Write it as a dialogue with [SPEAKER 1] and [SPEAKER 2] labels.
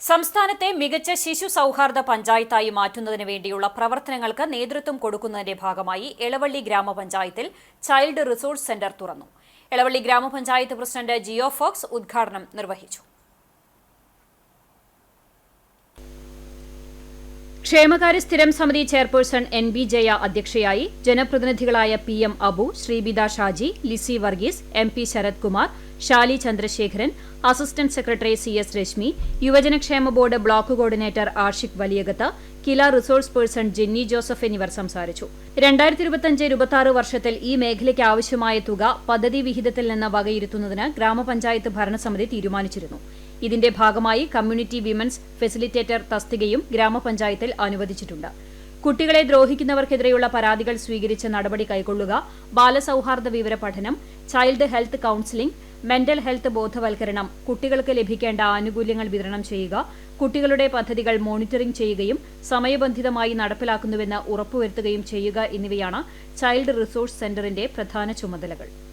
[SPEAKER 1] സംസ്ഥാനത്തെ മികച്ച ശിശു സൗഹാർദ്ദ പഞ്ചായത്തായി മാറ്റുന്നതിന് വേണ്ടിയുള്ള പ്രവർത്തനങ്ങൾക്ക് നേതൃത്വം കൊടുക്കുന്നതിന്റെ ഭാഗമായി എളവള്ളി ഗ്രാമപഞ്ചായത്തിൽ ചൈൽഡ് റിസോഴ്സ് സെന്റർ തുറന്നു. എളവള്ളി ഗ്രാമപഞ്ചായത്ത് പ്രസിഡന്റ് ജിയോ ഫോക്സ് ഉദ്ഘാടനം നിർവഹിച്ചു. ക്ഷേമകാര്യ സ്ഥിരം സമിതി ചെയർപേഴ്സൺ എൻ ബി ജയ അധ്യക്ഷയായി ജനപ്രതിനിധികളായ P M Abu Sreebitha Shaji Lissy Varghese M P Sarath Kumar Shali Chandrasekharan assistant secretary C S Reshmi യുവജനക്ഷേമ board block coordinator Ashiq Valiyakath KILA resource person Jenny Joseph എന്നിവർ സംസാരിച്ചു. രണ്ടായിരത്തി വർഷത്തിൽ ഈ മേഖലയ്ക്ക് ആവശ്യമായ തുക പദ്ധതി വിഹിതത്തിൽ നിന്ന് വകയിരുത്തുന്നതിന് ഗ്രാമപഞ്ചായത്ത് ഭരണസമിതി തീരുമാനിച്ചിരുന്നു. ഇതിന്റെ ഭാഗമായി കമ്മ്യൂണിറ്റി വിമൻസ് ഫെസിലിറ്റേറ്റർ തസ്തികയും ഗ്രാമപഞ്ചായത്തിൽ അനുവദിച്ചിട്ടുണ്ട്. കുട്ടികളെ ദ്രോഹിക്കുന്നവർക്കെതിരെയുള്ള പരാതികൾ സ്വീകരിച്ച് നടപടി കൈക്കൊള്ളുക ബാലസൌഹാർദ്ദ വിവര പഠനം child health counselling mental health ബോധവൽക്കരണം കുട്ടികൾക്ക് ലഭിക്കേണ്ട ആനുകൂല്യങ്ങൾ വിതരണം ചെയ്യുക കുട്ടികളുടെ പദ്ധതികൾ മോണിറ്ററിംഗ് ചെയ്യുകയും സമയബന്ധിതമായി നടപ്പിലാക്കുന്നുവെന്ന് ഉറപ്പുവരുത്തുകയും ചെയ്യുക എന്നിവയാണ് ചൈൽഡ് റിസോഴ്സ് സെന്ററിന്റെ പ്രധാന ചുമതലകൾ.